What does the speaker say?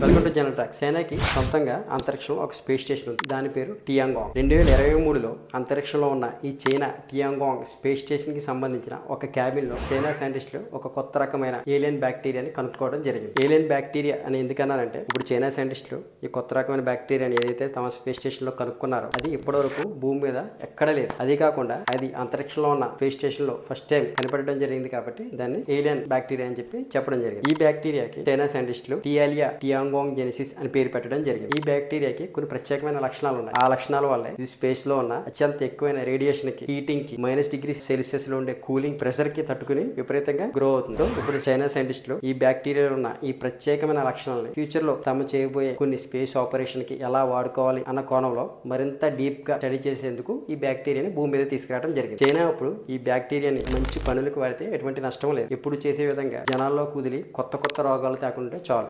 Welcome to general track సేనాకి సొంతంగా అంతరిక్షంలో ఒక స్పేస్ స్టేషన్ ఉంది. దాని పేరు టియాంగాంగ్ రెండు వేల ఇరవై మూడులో అంతరిక్షంలో ఉన్న ఈ చైనా టియాంగాంగ్ స్పేస్ స్టేషన్కి సంబంధించిన ఒక క్యాబిన్లో చైనా సైంటిస్టులు ఒక కొత్త రకమైన ఏలియన్ బ్యాక్టీరియాని కనుక్కోవడం జరిగింది. ఏలియన్ బ్యాక్టీరియా అని ఎందుకన్నారంటే ఇప్పుడు చైనా సైంటిస్టులు ఈ కొత్త రకమైన బ్యాక్టీరియాని ఏదైతే తమ స్పేస్ స్టేషన్లో కనుక్కున్నారో అది ఇప్పటివరకు భూమి మీద ఎక్కడ లేదు. అది కాకుండా అది అంతరిక్షంలో ఉన్న స్పేస్ స్టేషన్లో ఫస్ట్ టైం కనిపెట్టడం జరిగింది కాబట్టి దాన్ని ఏలియన్ బ్యాక్టీరియా అని చెప్పి చెప్పడం జరిగింది. ఈ బ్యాక్టీరియాకి చైనా సైంటిస్టులు టియాలియా టియాంగాంగ్ జెనిసిస్ అని పేరు పెట్టడం జరిగింది. ఈ బ్యాక్టీరియాకి కొన్ని ప్రత్యేకమైన లక్షణాలు ఉన్నాయి ఆ లక్షణాల వల్లే ఇది స్పేస్లో ఉన్న అత్యంత ఎక్కువైన రేడియేషన్కి హీటింగ్కి మైనస్ డిగ్రీ సెల్సియస్లో ఉండే కూలింగ్ ప్రెషర్కి తట్టుకుని విపరీతంగా గ్రో అవుతుంది. ఇప్పుడు చైనా సైంటిస్టులు ఈ బ్యాక్టీరియాలో ఉన్న ఈ ప్రత్యేకమైన లక్షణాలను ఫ్యూచర్లో తాము చేయబోయే కొన్ని స్పేస్ ఆపరేషన్కి ఎలా వాడుకోవాలి అన్న కోణంలో మరింత డీప్గా స్టడీ చేసేందుకు ఈ బ్యాక్టీరియాని భూమి మీద తీసుకురావడం జరిగింది. చైనా ఇప్పుడు ఈ బ్యాక్టీరియాని మంచి పనులకు వాడితే ఎటువంటి నష్టం లేదు. ఎప్పుడు చేసే విధంగా జనాల్లో కుదిలి కొత్త కొత్త రోగాలు తేకుండా చాలు.